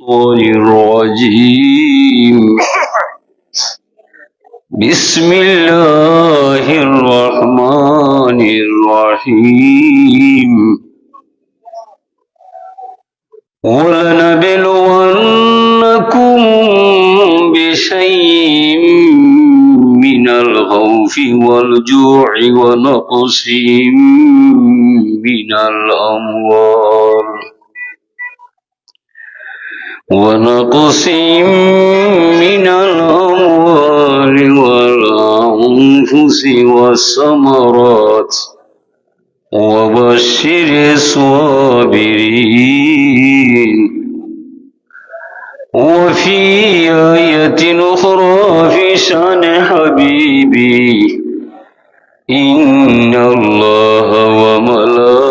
الشيطان الرجيم. بسم الله الرحمن الرحيم. ولنبلونكم بشيء من الخوف والجوع ونقص من الأموال. ونقص من الأموال والأنفس والثمرات. وبشر الصابرين. وفي آية أخرى في شأن حبيبي إن الله وملائكته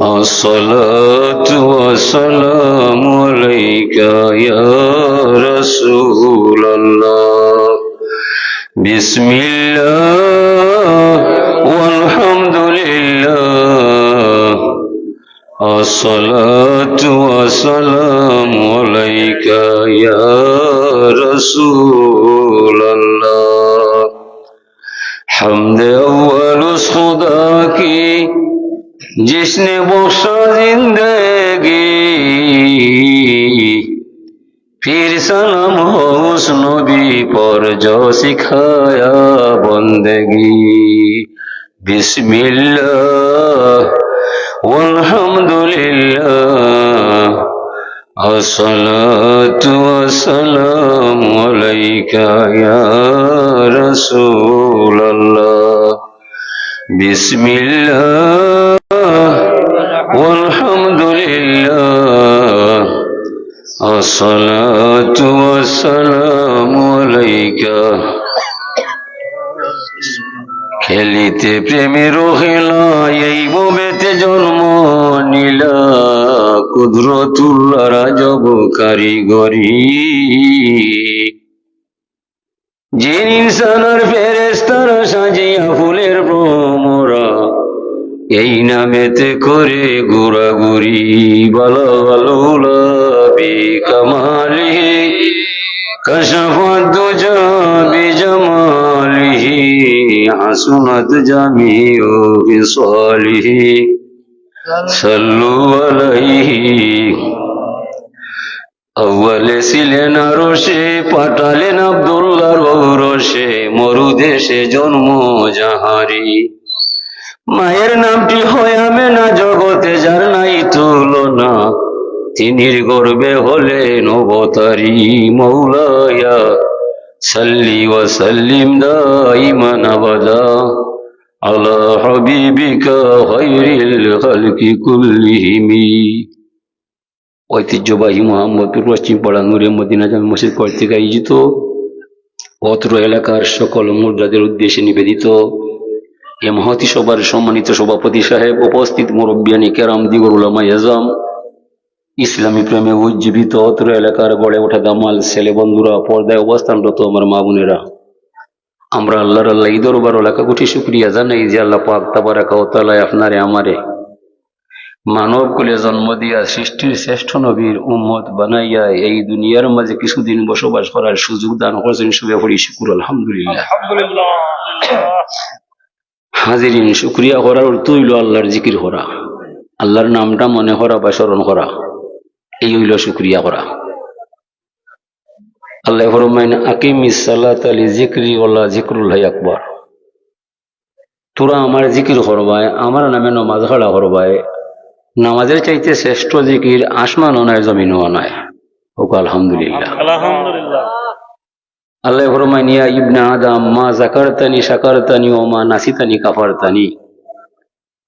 الصلاة والسلام عليك يا رسول الله. بسم الله والحمد لله. الصلاة والسلام عليك يا رسول الله. حمد أول خداه जिसने बख्शा जिंदगी फिर सलाम हो उस नबी पर जो सिखाया बंदगी बिस्मिल्लाह वल्हम्दुलिल्लाह الصلاة والسلام عليك يا رسول الله بسم الله الصلاة والسلام عليك খেলিতে প্রেমের খেলা এই বোবেতে জন্ম নিলা কুদরতুল্লাহ রাজব কারিগরি যে ইনসানের ফেরেস্তারা সাজিয়া ফুলের ভ্রমরা এই নামেতে করে ঘোরাঘুরি ভালো ভালো কামালি কশফত দুজা বিজমালিহি হাসুনাত জামিউ বিসালিহি সাল্লু আলাইহি। আউয়ালে ছিলেন রসে পাঠালেন আব্দুল্লাহর রসে মরুদেশে জন্ম জাহারি। মায়ের নামটি হয় আমে না জগতে, যার নাই তুলনা তিনির গর্বে হলেন অবতারি মৌলায়া। সাল্লি ওয়া সাল্লিম দাইমান আবাদা। আলা হাবিবিকা খায়রিল খালকি কুল্লিহিমি। ঐতিহ্যবাহী মোহাম্মদপুর পশ্চিম পাড়া নূরে মদিনা জামে মসজিদ কর্তৃক আয়োজিত অত্র এলাকার সকল মুদ্রাদের উদ্দেশ্যে নিবেদিত এ মহতি সভার সম্মানিত সভাপতি সাহেব, উপস্থিত মুরব্বিয়ানি কেরাম দিগর উলামা এজাম ইসলামী প্রেমে উজ্জীবিত অত্র এলাকার গড়ে ওঠা দামাল ছেলে বন্ধুরা পর্দায় অবস্থানরত আমার মা বোনেরা। আমরা আল্লাহর আল্লাহ এই দরবার এলাকা কোটি শুক্রিয়া জানাই যে আল্লাহ পাক তাবারাকা ও তালায় আপনারে আমারে মানব কুলে জন্ম দিয়া সৃষ্টির শ্রেষ্ঠ নবীর উম্মত বানাইয়া এই দুনিয়ার মাঝে কিছুদিন বসবাস করার সুযোগ দান করেছেন শুভে পড়ি শুকুর আলহামদুলিল্লাহ। হাজিরিন শুক্রিয়া করার অর্থ হইল আল্লাহর জিকির করা। আল্লাহর নামটা মনে করা বা স্মরণ করা। এই হইল শুক্রিয়া করা। আল্লাহ ফরমাইন আকিম ইসাল্লাত আলী জিক্রি ওল্লা জিক্রুল হাই আকবর। তোরা আমার জিকির করবায় আমার নামে নমাজ খাড়া করবায় নামাজের চাইতে শ্রেষ্ঠ জিকির আসমানও নয় জমিনও নয় ওকে আলহামদুলিল্লাহ। আল্লাহ ফরমাইন ইয়া ইবনা আদম মা জাকারতানি শাকারতানি ও মা নাসিতানি কাফারতানি।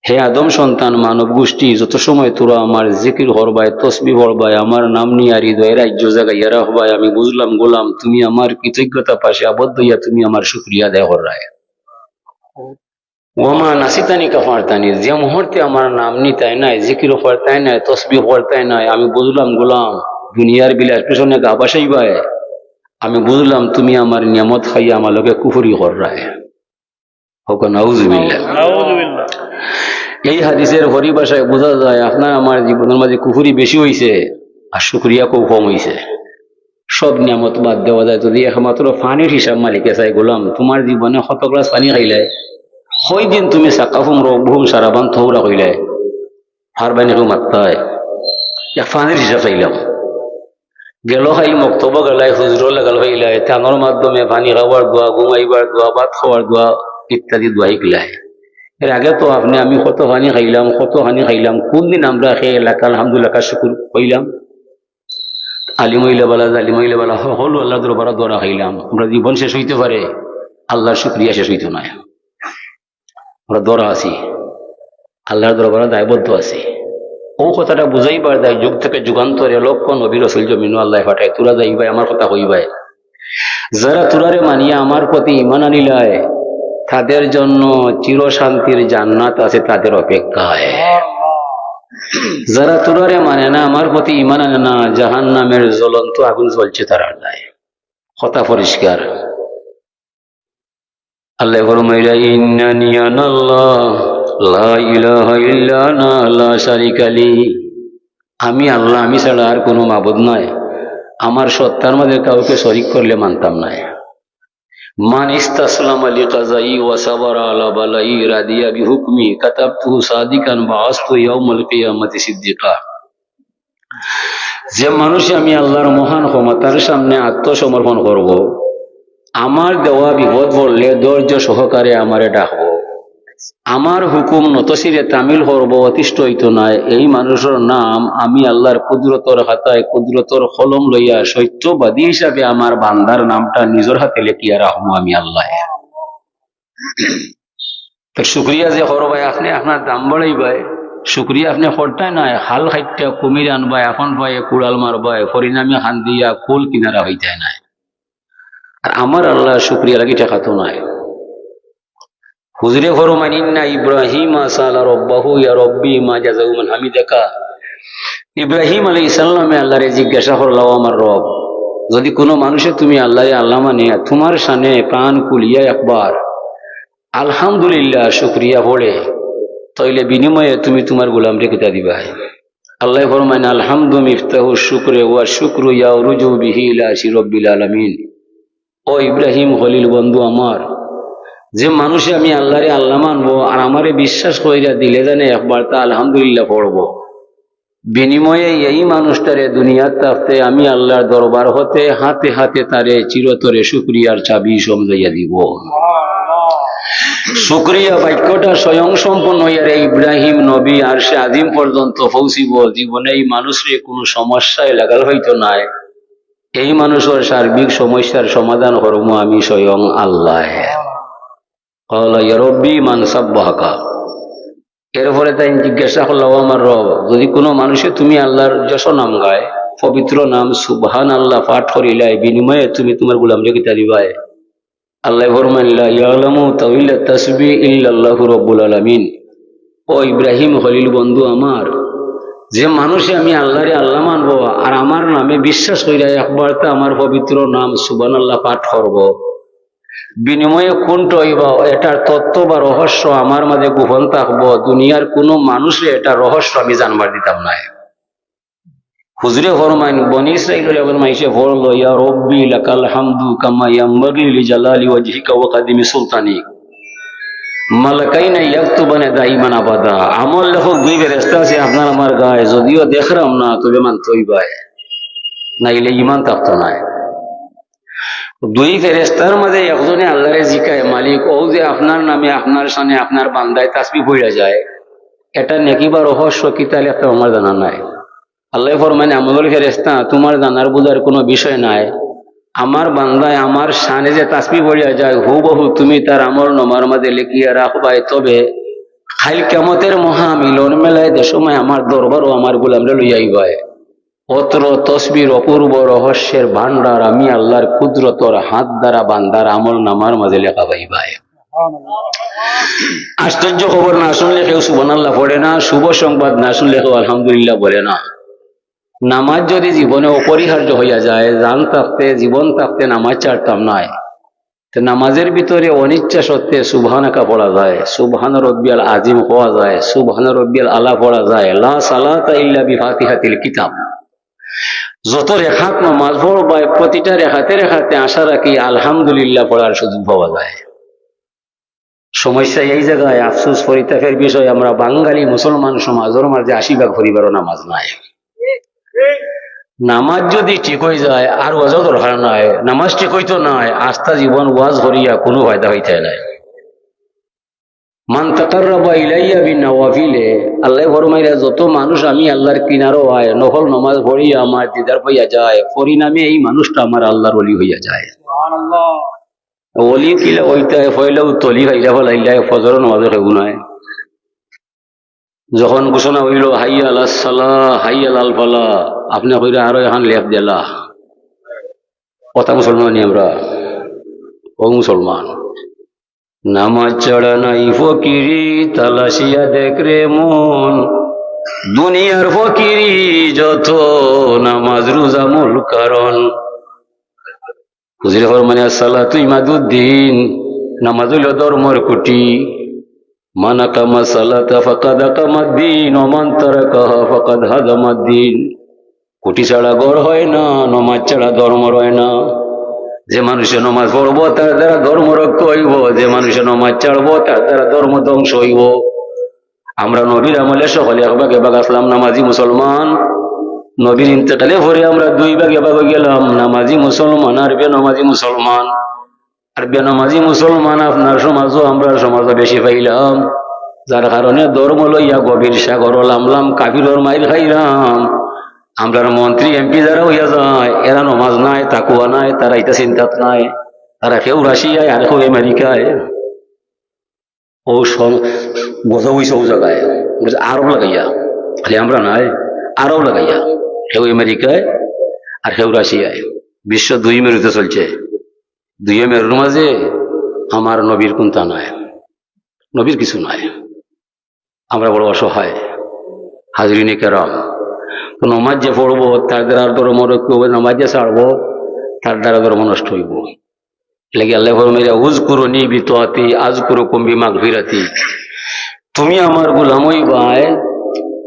হে আদম সন্তান, মানব গোষ্ঠী, যত সময় তোরা আমার জিকির হরবায় তসবি হরবায় আমার নাম নিয়ে আর হৃদয় রাজ্য জায়গায় রাখবায় আমি বুঝলাম গোলাম, তুমি আমার কৃতজ্ঞতা পাশে আবদ্ধ হইয়া তুমি আমার শুক্রিয়া দেয় হরায় ওমা নাসিতানি কাফারতানি যে মুহূর্তে আমার নাম নাই, জিকির হরতাই নাই, তসবি নাই, আমি বুঝলাম গোলাম, দুনিয়ার বিলাস পিছনে গা বাসাইবায় আমি বুঝলাম তুমি আমার নিয়ামত খাইয়া আমার লোকে কুফুরি হরায় হোক নাউজুবিল্লাহ এই হাদিসের পরিভাষায় বোঝা যায়, আপনার আমার জীবনের মাঝে কুফুরি বেশি হইছে আর শুক্রিয়া খুব কম হইছে। সব নিয়ামত বাদ দেওয়া যায়। যদি একমাত্র পানির হিসাব মালিকে চাই, গোলাম, তোমার জীবনে শত পানি খাইলে হয় দিন তুমি সাকাফুম রঘুম সারাবান, থৌরা হইলে হারবানি কেউ মাত্রায় এক পানির হিসাব চাইলাম। গেল খাই, মক্তব গেলাই হুজুর লাগাল হইলাই টানোর মাধ্যমে পানি খাওয়ার দোয়া, ঘুমাইবার দোয়া, ভাত খাওয়ার দোয়া, ইত্যাদি দোয়া শিকলাই এর আগে তো আপনি, আমি কত হানি খাইলাম, কত হানি খাইলাম কোন দিন আমরা সেই এলাকা আলহামদুলিল্লাহ শুকুর কইলাম। আলিমইলা বালা জালিমইলা বালা সকলো আল্লাহ দরবারা দোয়া খাইলাম। আমরা জীবন শেষ হইতে পারে, আল্লাহর শুক্রিয়া শেষ হইতে নয় আমরা দরা আছি, আল্লাহর দরবারে দায়বদ্ধ আছি। ও কথাটা বুঝাইবার দেয়, যুগ থেকে যুগান্তরে লক্ষ নবী রসুল জমিনু আল্লাহ ফাটায় তোরা যাইবাই, আমার কথা কইবাই। যারা তুরারে মানিয়া আমার প্রতি ইমান আনিলায় তাদের জন্য চিরশান্তির জান্নাত আছে তাদের অপেক্ষায়। যারা তুরারে মানে না, আমার প্রতি ইমান আনে না জাহান নামের জ্বলন্ত আগুন জ্বলছে তারা নাই। কথা পরিষ্কার। আমি আল্লাহ, আমি ছাড়া আর কোনো মাবুদ নয় আমার সত্তার মধ্যে কাউকে শরিক করলে মানতাম না মান ইস্তাসলাম আলী কাজাই ওয়া সাবার আলা বালাই রাদিয়া বিহুকমি কাতাবতুহু সাদিকান বাআসতু ইয়াউমাল কিয়ামতি সিদ্দিকা। যে মানুষ আমি আল্লাহর মহান ক্ষমতার সামনে আত্মসমর্পণ করব, আমার দেওয়া বিপদ বললে ধৈর্য সহকারে আমারে ডাকবো। আমার হুকুম নতশিরে তামিল করব অতিষ্ঠ হইত নাই এই মানুষের নাম আমি আল্লাহর কুদরতর হাতায় কুদরতর কলম লইয়া সত্যবাদী হিসাবে আমার বান্দার নামটা নিজের হাতে লেখিয়া রাখব আমি আল্লাহ। তো শুক্রিয়া যে করবাই আপনি আপনার দাম বাড়াইবাই শুক্রিয়া, আপনি করতাই নাই হাল খাইটা কুমির আনবাই এখন পাই কুড়াল মারবাই পরিণামে খান দিয়া কুল কিনারা হইতাই নাই। আর আমার আল্লাহ শুক্রিয়া লাগি ঠেকাতো নাই। হুজুরে ফরমান ইন্না ইব্রাহিম আসালা রব্বাহু ইয়া রব্বি মা জাযাউ মান হামিদাকা। ইব্রাহিম আলাইহিস সালামে আল্লাহরে জিজ্ঞাসা করলাও আমার রব, যদি কোনো মানুষে তুমি আল্লাহ আল্লাহ মানে তোমার সানে প্রাণ কুলিয়া একবার, আলহামদুলিল্লাহ, শুক্রিয়া পড়ে, তাইলে বিনিময়ে তুমি তোমার গোলাম রেখে দিবা? আল্লাহ ফরমান আলহামদু মিফতাহু শুক্রে ওয়া শুক্রু ইয়া রুজু বিহি ইলা রব্বিল আলামিন। ও ইব্রাহিম খলিল বন্ধু আমার যে মানুষে আমি আল্লাহরে আল্লাহ মানবো আর আমারে বিশ্বাস কইরা দিলে জানে একবার তা আলহামদুলিল্লাহ পড়ব। বিনিময়ে এই মানুষটারে দুনিয়ার তাফতে আমি আল্লাহর দরবার হতে হাতে হাতে তারে চিরতরে শুক্রিয়ার চাবি সমজাইয়া দিব। শুক্রিয়া বাক্যটা স্বয়ং সম্পন্ন হইয়ারে ইব্রাহিম নবী আর সে আদিম পর্যন্ত পৌঁছিব জীবনে এই মানুষরে কোনো সমস্যায় লাগাল হইতো নাই। এই মানুষের সার্বিক সমস্যার সমাধান করব আমি স্বয়ং আল্লাহ। রব্বি মান সাব্বাহাকা এরপরে তাই জিজ্ঞাসা করল আমার রব, যদি কোনো মানুষে তুমি আল্লাহর যশ নাম গায়, পবিত্র নাম সুবহান আল্লাহ পাঠ করিলাই, বিনিময়ে তুমি তোমার গুলাম যোগিতা দিবাই আল্লাহ ফরমানিল্লা ইয়ালামু তাউইল্লা তাসবি ইল্লাল্লাহু রব্বুল আলামিন। ও ইব্রাহিম খলিল বন্ধু আমার, যে মানুষে আমি আল্লাহরে আল্লাহ মানবো আর আমার নামে বিশ্বাস করিয়া একবার তো আমার পবিত্র নাম সুবান আল্লাহ পাঠ করব। বিনিময়ে কোনটা হইব এটার তত্ত্ব বা রহস্য আমার মাঝে গোপন থাকব। দুনিয়ার কোনো মানুষে এটা রহস্য আমি জানবার দিতাম না দুই আপনার আমার গায়ে যদিও দেখরাম না, তবে মানতই বাই নাইলে ইমান থাকতো না দুই ফেরেস্তার মাঝে একজনে আল্লাহরে জিকায়, মালিক, ও যে আপনার নামে, আপনার সামনে, আপনার বান্দায় তাসবি পড়া যায়, এটা নেকি বা রহস্য কি তাহলে একটা আমার জানা নাই। আল্লাহ ফরমানে, আমল ফেরেস্তা তোমার জানার বোঝার কোনো বিষয় নাই। আমার বান্দায়, আমার সানে যে তাসবি পড়িয়া যায় হু বহু তুমি তার আমল নমার মাঝে লেখিয়া রাখবাই, তবে খাইল কেমতের মহা মিলন মেলায় দে সময় আমার দরবারও আমার গোলামরে লইয়াই গায় অত্র তসবির অপূর্ব রহস্যের ভান্ডার আমি আল্লাহর কুদরতর হাত দ্বারা বান্দার আমল নামার মাঝে লেখা পাইবায় আশ্চর্য খবর না শুনলে কেউ সুবন আল্লাহ পড়ে না, শুভ সংবাদ না শুনলে কেউ আলহামদুলিল্লাহ বলে না। নামাজ যদি জীবনে অপরিহার্য হইয়া যায়, জান থাকতে, জীবন থাকতে নামাজ ছাড়তাম নাই। তো নামাজের ভিতরে অনিচ্ছা সত্ত্বে সুবহানাকা পড়া যায়, সুবহান রব্বিয়াল আজিম হওয়া যায়, সুবহান রব্বিয়াল আলা পড়া যায়, লা সালাতা ইল্লা বিফাতিহাতিল কিতাব। যত রেখাত নামাজ পড়বা প্রতিটা রেখাতে রেখাতে আশা রাখি আলহামদুলিল্লাহ পড়ার সুযোগ পাওয়া যায়। সমস্যা এই জায়গায় আফসোস পরিত্যাগের বিষয়, আমরা বাঙালি মুসলমান সমাজের মাঝে আশি ভাগ পরিবারও নামাজ নাই। নামাজ যদি ঠিক হয়ে যায়, আর ওয়াজও দরকার নাই, নামাজ ঠিক হইতো নাই, আস্থা জীবন ওয়াজ করিয়া কোনো ফায়দা হইতে নাই। মান তাকাররাবা ইলাইয়া বিনাওয়াফিলে আল্লাহ ফরমাইরা যত মানুষ আমি আল্লাহর কিনারও হয় নফল নামাজ পড়িয়া আমার দিদার পাইয়া যায় পরিণামে এই মানুষটা আমার আল্লাহর অলি হইয়া যায়। অলি কিলা হইতে ফইলেও তলি খাইলা ফলাইলা ফজর নামাজে খেবু নাই যখন ঘোষণা হইল হাইয়া লাল ফালা আপনি আরও এখন লেপ দিলা কথা মুসলমানি আমরা? ও মুসলমান। নামাজ চড়া নাই ফকিরি তালাশিয়া দেখ রে মন। দুনিয়ার ফকিরি যত নামাজ রোজা মূল কারণ। হুজুর ফরমানে সালা তুই মাদুদ্দিন, নামাজ হইল ধর্মর কুটি। মান আকামা সালাতা ফাকাদ আকামাদ্দিন ওমান তারাকাহা ফাকাদ হাদামাদ্দিন কুটি ছাড়া গড় হয় না, নমাজ ছাড়া ধর্ম হয় না। যে মানুষে নমাজ পড়ব, তার দ্বারা ধর্ম রক্ষা হইব। যে মানুষে নমাজ ছাড়বো, তার দ্বারা ধর্ম ধ্বংস হইব। আমরা নবীর আমলে সকলে এক ভাগে ভাগ আসলাম, নামাজি মুসলমান। নবীর ইন্তেকালে ভরে আমরা দুই ভাগে ভাগ গেলাম, নামাজি মুসলমান আর বেনামাজি মুসলমান। আর বেনামাজি মুসলমান আপনার সমাজও আমরা সমাজও বেশি পাইলাম। যার কারণে ধর্ম লইয়া গভীর সাগর লামলাম কাবিরর মাইল খাইলাম। আমরার মন্ত্রী এমপি যারা হইয়া যায়, এরা নমাজ নাই তাকুয়া নাই, তারা এটা চিন্তাত নাই, তারা কেউ রাশিয়ায় আর কেউ আমেরিকায়। ও বোঝা হইছে ও জায়গায়। আরব লাগাইয়া। খালি আমরা নাই, আরব লাগাইয়া। কেউ আমেরিকায় আর কেউ রাশিয়ায়। বিশ্ব দুই মেরুতে চলছে। দুই মেরুর মাঝে আমার নবীর কোনটা নাই? নবীর কিছু নাই। আমরা বড় অসহায়। হাজরিনে কেরাম। নমাজ যে পড়ব, তার দ্বারা ধর্ম রক্ষা হবে, নমাজ যে ছাড়বো, তার দ্বারা ধর্ম নষ্ট হইব। লেগে আল্লাহ ফরমাইয়া উজ করো নি বিতাতি আজ করো কম্বি মাগ ফিরাতি তুমি আমার গোলাম হইবাই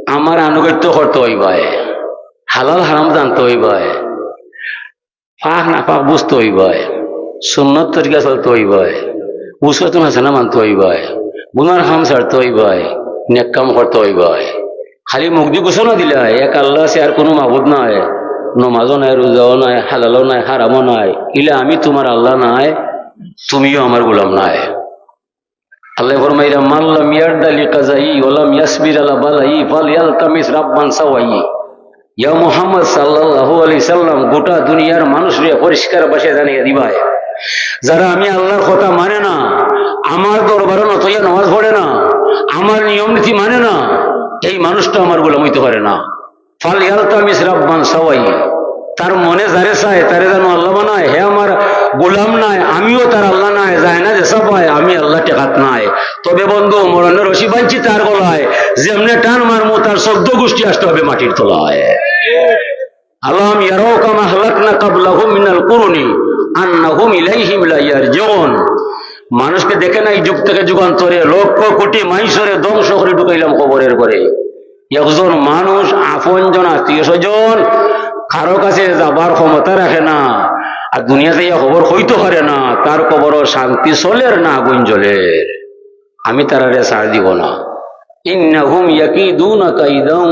আমার আনুগত্য করতে হইবাই হালাল হারাম জানতে হইবাই পাক না পাক বুঝতে হইবাই সুন্নত তরিকা চলতে হইবাই উসরাতুন হাসানা মানতে হইবাই গুনার হাম ছাড়তে হইবাই নেক কাম করতে হইবাই খালি মুখ দিয়ে ঘোষণা দিলে হয় এক আল্লাহ আছে আর কোনো মাবুদ নাই। নমাজও নাই রোজাও নাই হালালও নাই হারামও নাই। ইলে আমি তোমার আল্লাহ নাই, তুমিও আমার গোলাম নাই। ইয়া গোটা আমি কথা মানে না আমার দরবারে নতইয়া নামাজ পড়ে না আমার নিয়ম নীতি মানে না এই মানুষটা আমার গোলাম হইতে পারে না। ফাল ইয়ালতামিস রাব্বান সাওয়াই। তার মনে যারে চায়, তারে যেন আল্লাহ বানায়। হে আমার গোলাম নাই, আমিও তার আল্লাহ নাই, যায় না যেসব পায় আমি আল্লাহ টেকাত নাই। তবে বন্ধু, মরণের রশি বাঞ্চি তার গলায়। যেমনে টান মারমো, তার শব্দ গোষ্ঠী আসতে হবে মাটির তলায়। আলম ইয়ারাও কামা হালাকনা কাবলাহুম মিনাল কুরুনি, আন্নাহুম ইলাইহিম লা ইয়ারজিউন। মানুষকে দেখে নাই যুগ থেকে যুগান্তরে? লক্ষ কোটি মাইসরে ধ্বংস করে ঢুকাইলাম কবরের করে একজন মানুষ আপন জন আত্মীয় স্বজন কারও কাছে যাবার ক্ষমতা রাখে না। আর দুনিয়াতে ইয়া খবর হইতে পারে না, তার কবর শান্তি চলের না আগুন জ্বলের আমি তারারে সার দিব না। ইন্নাহুম ইয়াকিদুনা কাইদাম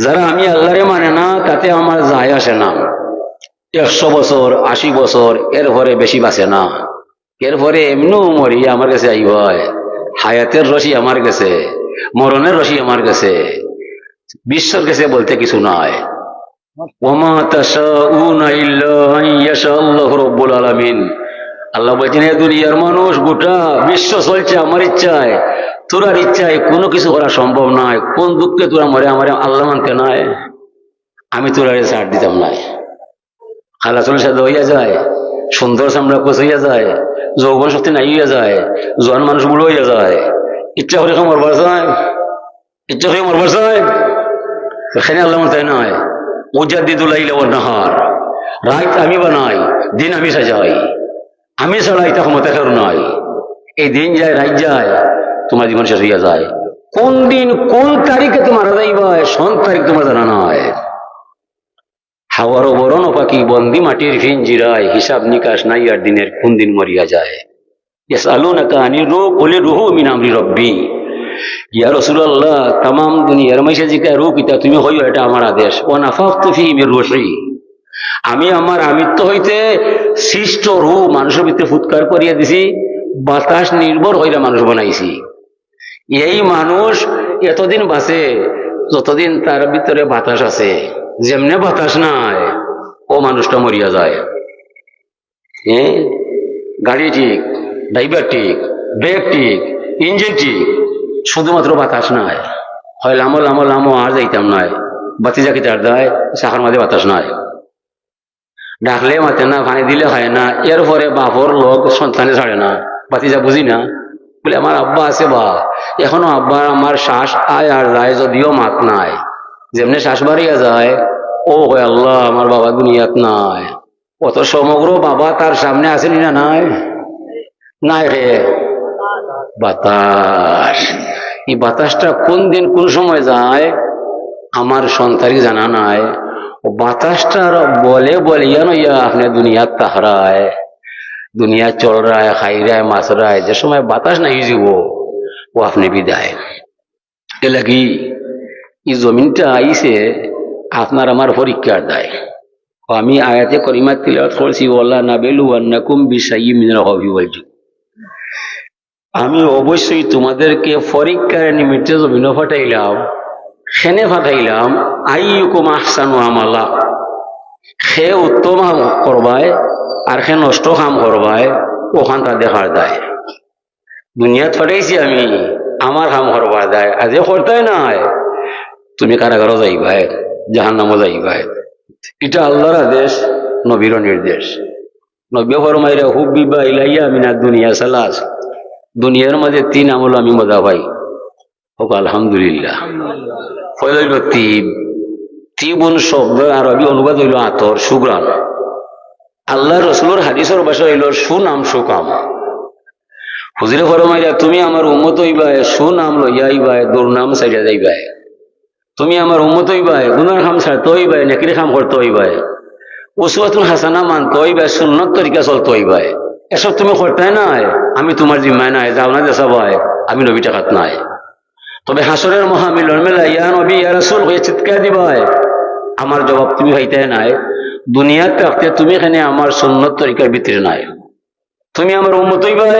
যারা আমি আল্লাহরে মানে না, তাতে আমার যায় আসে না। একশো বছর, আশি বছর এরপরে বেশি বাঁচে না। এরপরে এমনিও মরি, আমার কাছে আইব। হায়াতের রশি আমার কাছে, মরণের রশি আমার কাছে, বিশ্বর কাছে বলতে কিছু নয় আল্লাহু বলছেন দুনিয়ার মানুষ, গোটা বিশ্ব চলছে আমার ইচ্ছায়। তোরার ইচ্ছায় কোনো কিছু করা সম্ভব নয়। কোন দুঃখে তোরা মরে, আমার আল্লাহ মানতে নয়। আমি তোরারে ছাড় দিতাম নাই খালাচল সাথে হইয়া যায়, সুন্দর চামড়া কোচ হইয়া যায়, যৌবন শক্তি নাই হইয়া যায়, জোয়ান মানুষ বুড়ো হইয়া যায়। ইচ্ছা করে খাম মরবার যায় ইচ্ছা করে মরবার যায় এখানে আল্লাহ তাই নয়। উজাদ্দিদুল আইলা ওয়ান নাহার। রাত আমি বানাই, দিন আমি সাজাই। আমি ছাড়া এটা ক্ষমতা কেউ নয় এই দিন যায়, রাত যায়। তোমার জীবন শেষ হইয়া যায়। কোন দিন, কোন তারিখে তোমার যাইবা সন তারিখ তোমার জানা নয় হাওয়ার বরণ পাখি বন্দি মাটির ফিঞ্জিরায় হিসাব নিকাশ নাই আর দিনের কোন দিন মরিয়া যায়। আলু না কাহানি রো বলে রুহু আমরি রব্বি। তামাম দুনিয়ার মাইসে জিকা রু তুমি হইও এটা আমার আদেশ। ও নাফাক তুফি মির রসি আমি আমার আমিত্ব হইতে সৃষ্ট রু মানুষের ভিতরে ফুৎকার করিয়া দিছি, বাতাস নির্ভর হইলে মানুষ বানাইছি। এই মানুষ এতদিন বাঁচে, যতদিন তার ভিতরে বাতাস আছে, যেমনে বাতাস নাই, ও মানুষটা মরিয়া যায়। হ্যাঁ গাড়ি ঠিক, ড্রাইভার ঠিক, ব্রেক ঠিক, ইঞ্জিন ঠিক, শুধুমাত্র বাতাস নাই। হয় লামো লামো লামো, আর যাইতাম নাই। বাতি যাকে চার দেয় শাখার মাঝে বাতাস নাই। ডাকলে মাতে না পানি দিলে হয় না এরপরে বাপর লোক সন্তানে ছাড়ে না বাতিজা বুঝি না। বলে, আমার আব্বা আছে বা। এখনও আব্বার আমার শ্বাস আয় আর যায় যদিও মাত নাই। যেমনি শ্বাস বাড়িয়া যায়, ও হয় আল্লাহ, আমার বাবা দুনিয়াত নাই। অত সমগ্র বাবা তার সামনে আসেনি না নাই? নাই রে। বাতাস। এই বাতাসটা কোন দিন কোন সময় যায়? আমার সন্তানকে জানা নাই। বাতাসটা বলে বলে ইয়ানো ইয়া আপনি দুনিয়া তাহরায়। দুনিয়া চল রায়, খাই রায়, মাছ রায়, যে সময় বাতাস নাই জীব, ও আপনি বিদায়। এলা কি এই জমিনটা আইসে আপনার আমার পরীক্ষার দায়। আমি আয়াতে করিমা তিলাওয়াত করছি ওলা না বেলু না বিশাই মিনাল হবি বলছি আমি অবশ্যই তোমাদেরকে পরীক্ষার নিমিত্তে জমিনও ফাটাইলাম, সেনে ফাটাইলাম আই আইয়ুকুম আহসানু আমালা। সে উত্তম করবায় আর সে নষ্ট কাম করবায়, ওখান দেখার দায়। দুনিয়াত ফাটাইছি আমি, আমার কাম করবার দায়। আজি করতে নাই। তুমি কারাগারও যাইবাই জাহান নামও যাইবাই। এটা আল্লাহর আদেশ নবীর নির্দেশ। নবী ফরমাইরা হুব বিবা ইলাইয়া মিনা দুনিয়া সালাস। দুনিয়ার মাঝে তিন আমল আমি মজা পাই। হোক, আলহামদুলিল্লাহ। তিব তিবুন শব্দ আরবি অনুবাদ হইল আতর সুগ্রাম আল্লাহ রসুলোর হাদিসের ভাষা হইল সুনাম সুকাম। হুজুরে ফরমাইয়া তুমি আমার উম্মত হইবাই, সুনাম লইয়া আইবাই দুর্নাম সাইডা যাইবাই। তুমি আমার উম্মত হইবাই গুনার খাম ছাড়তে হইবাই নেকির খাম করতে হইবাই। উসওয়াতুল হাসানা মানতে হইবাই, সুন্নত তরিকা চলতে হইবাই। এসব তুমি করতে নাই, আমি তোমার জিম্মায় নাই, যাও না দেশা ভাই আমি নবী টাকাত নাই। তবে হাসরের মহামিলন মেলা চিৎকার দিবাই আমার জবাব তুমি হইতে নাই। দুনিয়াতে থাকতে তুমি এখানে আমার সুন্নত তরিকার ভিতরে নাই। তুমি আমার উন্মত হইবাই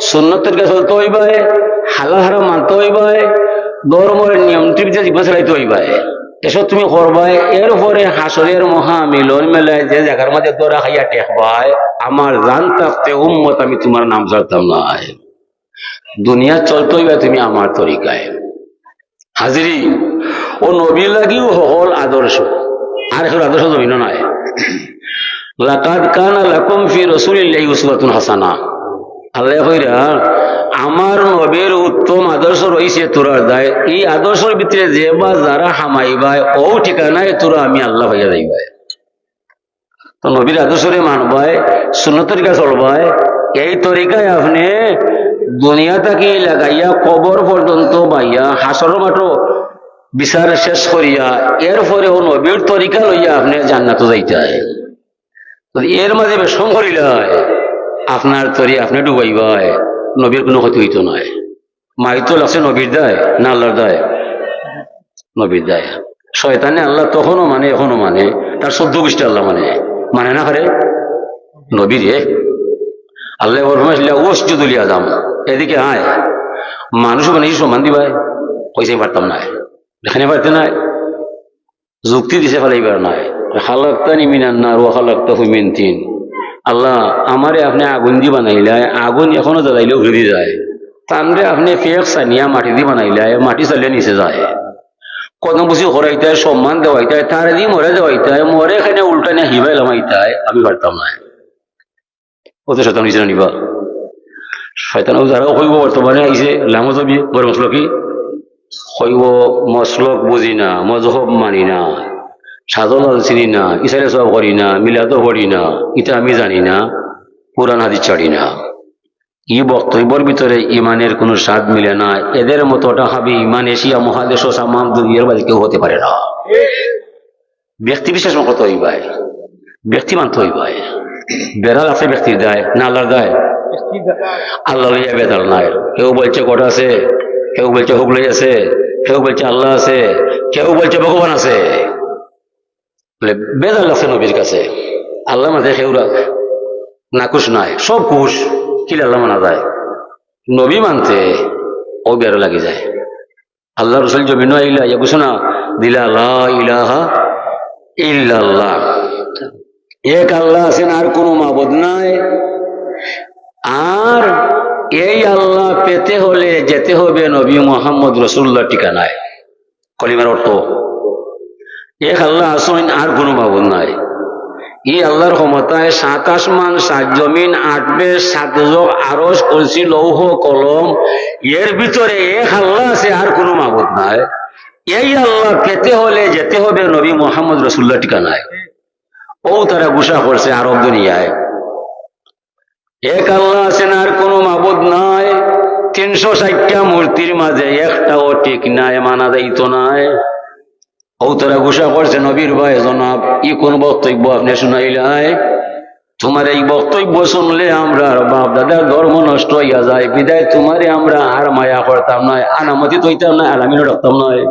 সুন্নত তরিকা চলতে হইবাই হালাল হারাম মানতে হইবাই ধর্মের নিয়ম টিভিতে জীবন চালাইতে হইবাই এসব তুমি করবাই এরপরে হাসরের মহামিলন মেলায় যে জায়গার মধ্যে দরা খাইয়া টেকবাই আমার জান থাকতে উম্মত আমি তোমার নাম জানতাম নাই দুনিয়া চলতে হইবা তুমি আমার তরিকায়। হাজিরি, ও নবী লাগিও হল আদর্শ। আর এখন আদর্শ জমিন নয় হাসানা। আল্লাহ কইরা, আমার নবীর উত্তম আদর্শ রয়েছে তোরার দায় এই আদর্শের ভিতরে যে বা যারা হামাইবাই ও ঠিকানায় তোরা আমি আল্লাহ হইয়া যাইবাই তো নবীর আদর্শরে মানবাই শূন্য তরিকা চলবাই এই তরিকায় আপনি দুনিয়া তাকে লাগাইয়া কবর পর্যন্ত বাইয়া হাসর মাঠো বিচার শেষ করিয়া এরপরে ও নবীর তরিকা লইয়া আপনি জান্নাত যাইতে এর মাঝে বেশম করিলাই আপনার তরি আপনি ডুবাইবাই নবীর কোনো ক্ষতি হইতো নয় মাই তো লাগছে নবীর দায়, না আল্লাহর দায়? নবীর দায়। শয়তানে আল্লাহ তখনও মানে এখনও মানে তার সদ্য গোষ্ঠী আল্লাহ মানে। মানে না করে? নবীর। আল্লাহ ওস যদি আজাম এদিকে আয়। মানুষ মানে সমান দিবাই। কইসে পারতাম না এখানে পারতে নাই। যুক্তি দিছে ফেলাইবার নাই। খালাক্তানি মিনান্নার ও খালাক্তা হুমিন তিন। আল্লাহ, আমারে আপনি আগুন দি বানাইলে আগুন এখনও জ্বালাইলে উড়ে যায়। তানরে আপনি ফেক সানিয়া মাটি দি বানাইলে মাটি চালিয়ে নিচে যায়। কদম বুঝি হরাইতে সম্মান দেওয়াইতে তার দি মরে দেওয়াইতে মরে এখানে উল্টা নিয়ে হিবাই লামাইতে আমি পারতাম না ও তো শতান নিবা। শয়তান যারা হইব বর্তমানে আইছে লামো যাবি বড় মশলো কি হইব মশলক বুঝি না, মজহব মানি না, সাধন চিনি না ইসারে সব করি না, মিলাদও করি না, এটা আমি জানি না পুরান হাদিস ছাড়ি না। ই বক্তব্যের ভিতরে ইমানের কোনো স্বাদ মিলে না, এদের মতোটা হবে ইমান এশিয়া মহাদেশ ও সামাম দুনিয়ার বাদে কেউ হতে পারে না। ব্যক্তি বিশেষ মত হই ভাই ব্যক্তি মানতে হই ভাই বেড়াল আছে ব্যক্তির দায় না আল্লাহর দায় আল্লাহ লইয়া বেদাল নাই। কেউ বলছে কটা আছে, কেউ বলছে হুগলাই আছে, কেউ বলছে আল্লাহ আছে, কেউ বলছে ভগবান আছে। বেদাল আছে নবীর কাছে। আল্লাহ মাঝে কেউ নাকুশ নাই, সব কুশ, কি আল্লাহ মানা যায়? নবী মানতে ও বেরো লাগি যায়। আল্লাহ রসুল জমিন ইয়া বুঝো না দিলা ইলাহা ইল্লাল্লাহ। এক আল্লাহ আছেন, আর কোনো মাবুদ নাই। আর এই আল্লাহ পেতে হলে যেতে হবে নবী মোহাম্মদ রসুল্লাহ ঠিকানায়। কলিমার অর্থ, এক আল্লাহ আসেন আর কোনো মাবুদ নাই। ই আল্লাহর ক্ষমতায় সাত আসমান, সাত জমিন আটবে সাত যোগ আরস কলসি, লৌহ, কলম, এর ভিতরে এক আল্লাহ আছে, আর কোনো মাবুদ নাই। এই আল্লাহ পেতে হলে যেতে হবে নবী মোহাম্মদ রসুল্লাহ ঠিকানায়। ও তারা গুসা করছে আরব দুনিয়ায়। এক আল্লাহ আছেন আর কোনো মাবুদ নাই। তিনশো ষাটটা মূর্তির মাঝে একটাও ঠিক নাই, মানা যাইত নাই। ও তারা ঘোষণা করছে নবীর ভাই জনাব, ই কোন বক্তব্য আপনি শুনাইলাই? তোমার এই বক্তব্য শুনলে আমরা বাপ দাদার ধর্ম নষ্ট হইয়া যায়। বিদায় তোমারে আমরা আর মায়া করতাম নয় আনামতি তৈতাম না আলামিনও রাখতাম নয়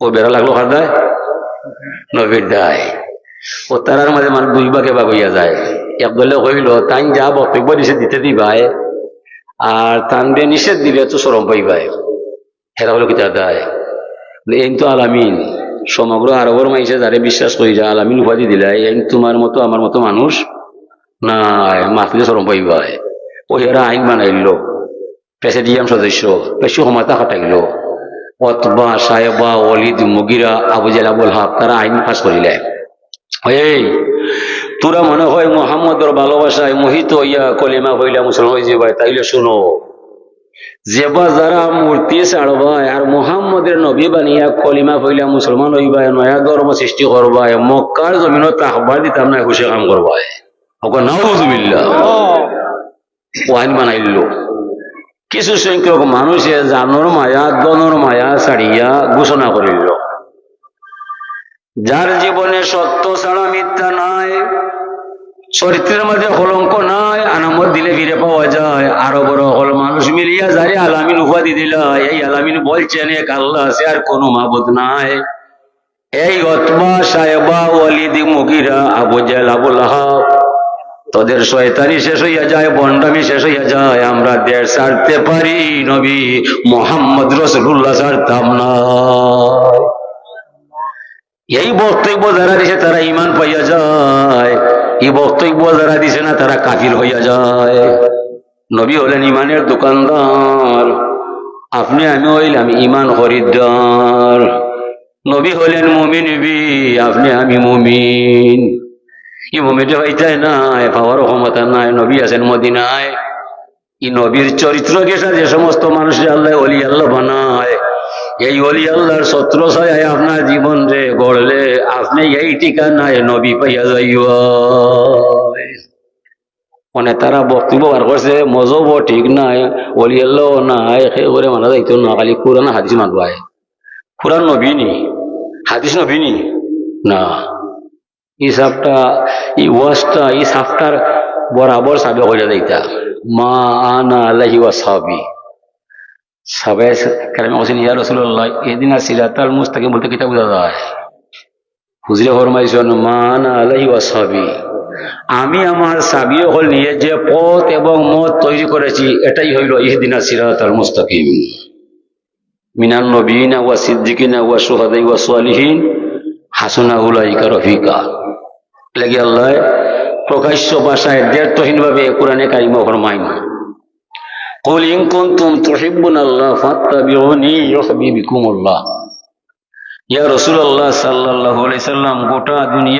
ও বেড়া লাগল কার দায়? নবীর দায়। ও তারার মাঝে মানে দুই ভাগে ভাগ হইয়া যায়। একদলে হইল তাই যা বক্তব্য নিষেধ দিতে দিবাই। আর তান দিয়ে নিষেধ দিলে তো সরম পাইবাই। হেরা হলো কি তার দায়? এই তো আলামিন। সমগ্র আরবর মাইসে যারে বিশ্বাস করি যা আলামিন উপাধি দিলাই এই তোমার মতো, আমার মতো মানুষ না মাতলে সরম পাইবাই। ও হেরা আইন বানাইল, প্রেসিডিয়াম সদস্য বেশি ক্ষমতা খাটাইল। Utba Shaiba Walid Mughira, Abu জেলাবুল হাব তারা আইন পাস করিলে। তোরা মনে হয় মোহাম্মদর ভালোবাসায় মোহিত হইয়া কলিমা হইলা মুসলমান হয়ে যাবাই তাইলে শুনো যেবা যারা মূর্তি ছাড়বায় আর মোহাম্মদের নবী বানিয়া কলিমা হইলা মুসলমান হইবায় নয়া ধর্ম সৃষ্টি করবায় মক্কার জমিনত আহ্বার দিতাম না খুশি কাম করবায় ওকে নাউজুবিল্লাহ। ওয়াইন বানাইল। কিছু সংখ্যক মানুষে জানোর মায়া, দনর মায়া ছাড়িয়া ঘোষণা করিল। যার জীবনে সত্য ছাড়া মিথ্যা নাই, চরিত্রের মধ্যে কলঙ্ক নাই, আনামত দিলে ফিরে পাওয়া যায়। আরও বড় হল মানুষ মিলিয়া যারে আলামিন উপাধি দিল, এই আলামিন বলছেন, এক আল্লাহ আছে আর কোনো মাবুদ নাই। এই Utba Shaiba Walid Mughira Abu jail আবুল তোদের শয়তানি শেষ হইয়া যায় বন্ডামি শেষ হইয়া যায়। আমরা দেশ ছাড়তে পারি, নবী মোহাম্মদ রসুল্লাহ ছাড়তাম না। এই বক্তব্য যারা দিছে তারা ইমান পাইয়া যায়। এই বক্তব্য যারা দিছে না, তারা কাফির হইয়া যায়। নবী হলেন ইমানের দোকানদার। আপনি, আমি হইলাম ইমান খরিদ্দার। নবী হলেন মুমিন আপনি, আমি মুমিন। ই মুমিনটা হইতাই নাই, পাওয়ার ক্ষমতা নাই, নবী আছেন মদিনায়। ই নবীর চরিত্র গেছা যে সমস্ত মানুষের আল্লাহ অলি আল্লাহ বানায়। এই অলি আল্লাহর সত্র ছয় আপনার জীবন রে গড়লে, আপনি এই ঠিকানায় নবী পাইয়া যাইব। মানে তারা বক্তব্য বার করছে মজব ঠিক নাই, অলি আল্লাহ নাই সে করে মানা যাইতো না, খালি কোরআন হাদিস মানবায় কোরআন নবীনি হাদিস নবীনি না? ই সাপটা ই ওয়াজটা, এই সাপটার বরাবর সাবে হয়ে যাইতা। মা আনা আল্লাহি ওয়া সাহাবি সবাই কালামে হোসেন ইয়া রসুল্লাহ এদিন আর সিরাতাল মুস্তাকে বলতে কিতা বোঝা যায়? হুজরে ফরমাইছেন, মান আলাহি ওয়াসাবি আমি আমার সাবিও হল নিয়ে যে পথ এবং মত তৈরি করেছি, এটাই হইল ইহদিনা সিরাতাল মুস্তাকিম। মিনান নবীনা ওয়া সিদ্দিকিনা ওয়া সুহাদাই ওয়া সালিহিন, হাসনা উলাইকা রফিকা। লাগি আল্লাহ, প্রকাশ্য ভাষায় দ্ব্যর্থহীন ভাবে কোরআনে কারিমা ফরমাইন قل إن كنتم تحبون الله فاتبعوني يحببكم الله ইয়া রসুল্লাহ সাল্লাহ সাল্লাম গোটা দুনিয়া